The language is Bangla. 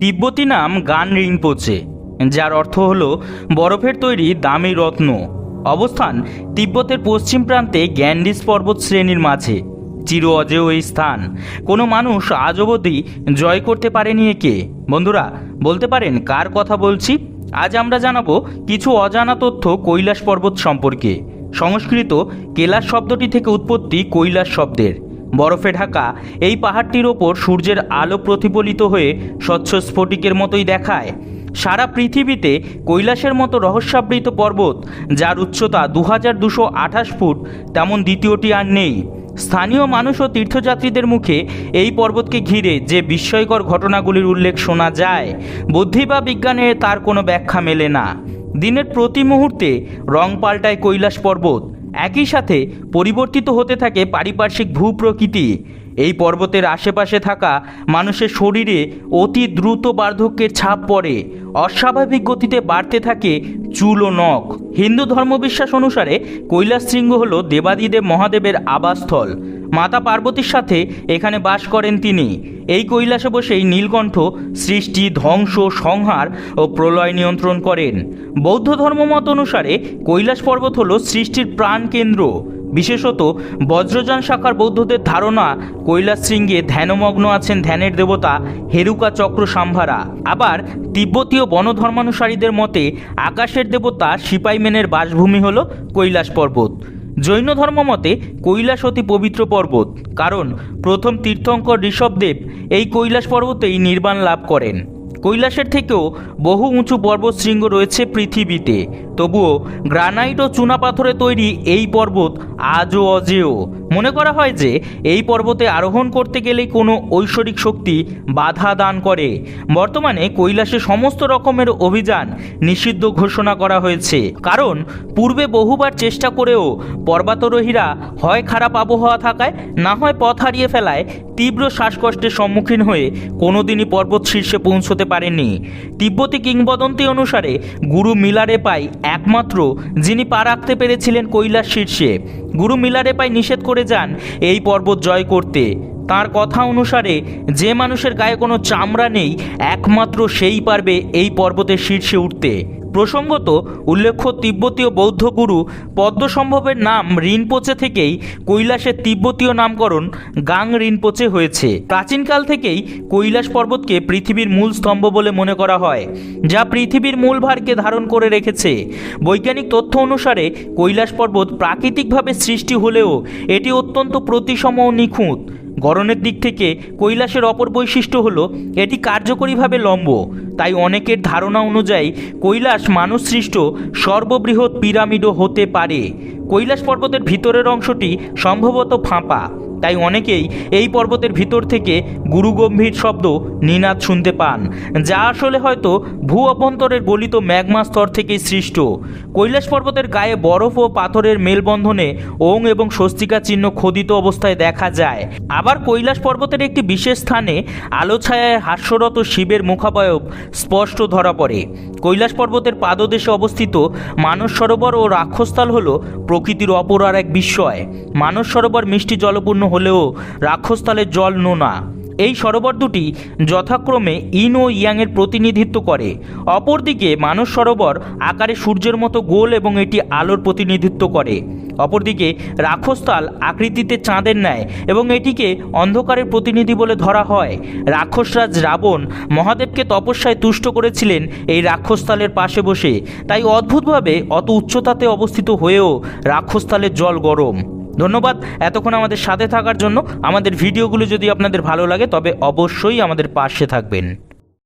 তিব্বতী নাম গান রিংপোচে যার অর্থ হল বরফের তৈরি দামি রত্ন। অবস্থান তিব্বতের পশ্চিম প্রান্তে গ্যান্ডিস পর্বত শ্রেণির মাঝে। চির অজেয় এই স্থান। কোনো মানুষ আজ অবধি জয় করতে পারেনি একে। বন্ধুরা, বলতে পারেন কার কথা বলছি? আজ আমরা জানাব কিছু অজানা তথ্য কৈলাস পর্বত সম্পর্কে। সংস্কৃত কেলাস শব্দটি থেকে উৎপত্তি কৈলাস শব্দের। বরফে ঢাকা, এই পাহাড়টির ওপর সূর্যের আলো প্রতিফলিত হয়ে স্বচ্ছ স্ফটিকের মতোই দেখায়। সারা পৃথিবীতে কৈলাসের মতো রহস্যাবৃত পর্বত, যার উচ্চতা দু ফুট, তেমন দ্বিতীয়টি আর নেই। স্থানীয় মানুষ ও তীর্থযাত্রীদের মুখে এই পর্বতকে ঘিরে যে বিস্ময়কর ঘটনাগুলির উল্লেখ শোনা যায়, বুদ্ধি বা বিজ্ঞানে তার কোনো ব্যাখ্যা মেলে না। দিনের প্রতি মুহূর্তে রং পাল্টায় কৈলাস পর্বত একই সাথে পরিবর্তিত হতে থাকে পারিপার্শ্বিক ভূপ্রকৃতি। এই পর্বতের আশেপাশে থাকা মানুষের শরীরে অতি দ্রুত বার্ধক্যের ছাপ পড়ে। অস্বাভাবিক গতিতে বাড়তে থাকে চুল ও নখ হিন্দু ধর্মবিশ্বাস অনুসারে কৈলাস শৃঙ্গ হল দেবাদিদেব মহাদেবের আবাসস্থল। মাতা পার্বতীর সাথে এখানে বাস করেন তিনি। এই কৈলাসে বসেই নীলকণ্ঠ, সৃষ্টি, ধ্বংস, সংহার ও প্রলয় নিয়ন্ত্রণ করেন। বৌদ্ধ ধর্মমত অনুসারে কৈলাস পর্বত হল সৃষ্টির প্রাণ কেন্দ্র। বিশেষত বজ্রযান শাখার বৌদ্ধদের ধারণা, কৈলাস শৃঙ্গে ধ্যানমগ্ন আছেন ধ্যানের দেবতা হেরুকা চক্র সাম্ভারা। আবার তিব্বতীয় বনধর্মানুসারীদের মতে আকাশের দেবতা সিপাইমেনের বাসভূমি হল কৈলাস পর্বত। জৈন ধর্ম মতে কৈলাস অতি পবিত্র পর্বত, কারণ প্রথম তীর্থঙ্কর ঋষভদেব এই কৈলাস পর্বতেই নির্বাণ লাভ করেন। কৈলাসের থেকেও বহু উঁচু পর্বত শৃঙ্গ রয়েছে পৃথিবীতে। তবুও গ্রানাইট ও চুনা চুনাপাথরে তৈরি এই পর্বত আজও অজেয়। মনে করা হয় যে এই পর্বতে আরোহণ করতে গেলে কোনো ঐশ্বরিক শক্তি বাধা দান করে। বর্তমানে কৈলাসে সমস্ত রকমের অভিযান নিষিদ্ধ ঘোষণা করা হয়েছে। কারণ পূর্বে বহুবার চেষ্টা করেও পর্বতারোহীরা হয় খারাপ আবহাওয়া থাকায়, না হয় পথ হারিয়ে ফেলায় তীব্র শ্বাসকষ্টের সম্মুখীন হয়ে কোনোদিনই পর্বত শীর্ষে পৌঁছতে পারেনি তিব্বতী কিংবদন্তি অনুসারে গুরু মিলারে পাই একমাত্র যিনি পা রাখতে পেরেছিলেন কৈলাস শীর্ষে গুরু মিলারে পাই নিষেধ করে যান, এই পর্বত জয় করতে। তার কথা অনুসারে যে মানুষের গায়ে কোনো চামড়া নেই, একমাত্র সেই পারবে এই পর্বতের শীর্ষে উঠতে। প্রসঙ্গত, উল্লেখ্য তিব্বতীয় বৌদ্ধ গুরু পদ্মসম্ভবের নাম রিনপোচে থেকেই কৈলাসের তিব্বতীয় নামকরণ গাং রিনপোচে হয়েছে। প্রাচীনকাল থেকেই কৈলাস পর্বতকে পৃথিবীর মূল স্তম্ভ বলে মনে করা হয়, যা পৃথিবীর মূল ভারকে ধারণ করে রেখেছে। বৈজ্ঞানিক তথ্য অনুসারে কৈলাস পর্বত প্রাকৃতিকভাবে সৃষ্টি হলেও এটি অত্যন্ত প্রতিসম ও নিখুঁত। গড়নের দিক থেকে কৈলাসের অপর বৈশিষ্ট্য হলো, এটি কার্যকরীভাবে লম্ব। তাই অনেকের ধারণা অনুযায়ী, কৈলাস মানুষ সৃষ্ট সর্ববৃহৎ পিরামিডও হতে পারে। কৈলাস পর্বতের ভিতরের অংশটি সম্ভবত ফাঁপা। তাই অনেকেই এই পর্বতের ভিতর থেকে গুরুগম্ভীর শব্দ নিনাদ শুনতে পান, যা আসলে হয়তো ভূ অভ্যন্তরের গলিত ম্যাগমা স্তর থেকেই সৃষ্ট। কৈলাস পর্বতের গায়ে বরফ ও পাথরের মেলবন্ধনে ওং এবং স্বস্তিকা চিহ্ন খোদিত অবস্থায় দেখা যায়। আবার কৈলাস পর্বতের একটি বিশেষ স্থানে আলো ছায়ায় হাস্যরত শিবের মুখাবয়ব স্পষ্ট ধরা পড়ে। কৈলাস পর্বতের পাদদেশে অবস্থিত মানস সরোবর ও রাক্ষস্থল হল প্রকৃতির অপর আর এক বিস্ময়। মানস সরোবর মিষ্টি জলপূর্ণ হলেও রাক্ষস্থলের জল নোনা এই সরোবর দুটি যথাক্রমে ইন ও ইয়াংয়ের প্রতিনিধিত্ব করে। অপরদিকে মানস সরোবর আকারে সূর্যের মতো গোল এবং এটি আলোর প্রতিনিধিত্ব করে। অপরদিকে রাক্ষসতাল আকৃতিতে চাঁদের ন্যায় এবং এটিকে অন্ধকারের প্রতিনিধি বলে ধরা হয়। রাক্ষসরাজ রাবণ মহাদেবকে তপস্যায় তুষ্ট করেছিলেন এই রাক্ষসতালের পাশে বসে। তাই অদ্ভুতভাবে অত উচ্চতাতে অবস্থিত হয়েও রাক্ষসতালের জল গরম। ধন্যবাদ এতক্ষণ আমাদের সাথে থাকার জন্য। আমাদের ভিডিওগুলো যদি আপনাদের ভালো লাগে, তবে অবশ্যই আমাদের পাশে থাকবেন।